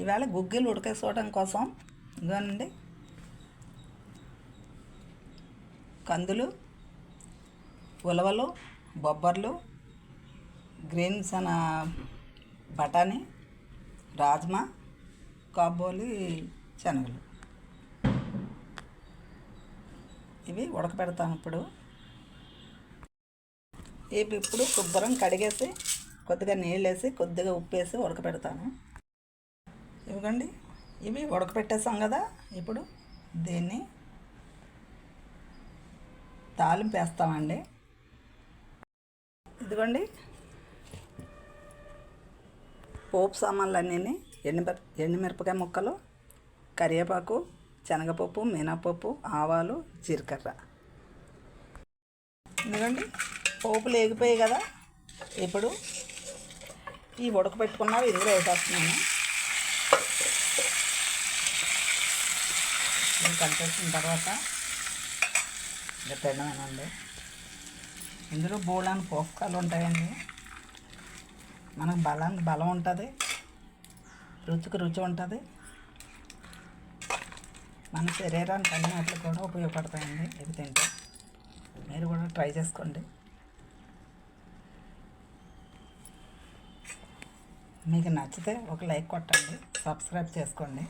ఇవాళ గుగ్గిలు ఉడకేసుకోవడం కోసం ఇదిగోనండి. కందులు ఉలవలు బొబ్బర్లు గ్రీన్స్ అన్న బఠానీ రాజ్మా కాబోలి శనగలు. ఇవి ఉడకపెడతాను ఇప్పుడు. ఇవి ఇప్పుడు శుభ్రం కడిగేసి కొద్దిగా నీళ్ళు వేసి కొద్దిగా ఉప్పు వేసి ఉడకపెడతాను. ఇవ్వండి ఇవి ఉడకపెట్టేసాం కదా ఇప్పుడు దీన్ని తాలింపు వేస్తామండి ఇదిగోండి. పోపు సామాన్లు అన్నీ ఎండుమిర ఎండుమిరపకాయ ముక్కలు కరివేపాకు శనగపప్పు మినపప్పు ఆవాలు జీలకర్ర. ఎందుకండి పోపులు ఏగిపోయాయి కదా. ఇప్పుడు ఈ ఉడకపెట్టుకున్నవి ఇందులో వేసేస్తున్నాను. ఇది కలిపేసిన తర్వాత ఇంకా తినమేనండి ఇందులో బోళాన్ని పోషకాలు ఉంటాయండి. మనకు బలానికి బలం ఉంటుంది. రుచికి రుచి ఉంటుంది. మన శరీరానికి అన్ని వాటికి కూడా ఉపయోగపడతాయండి. ఇవి తింటే మీరు కూడా ట్రై చేసుకోండి. మీకు నచ్చితే ఒక లైక్ కొట్టండి సబ్స్క్రైబ్ చేసుకోండి.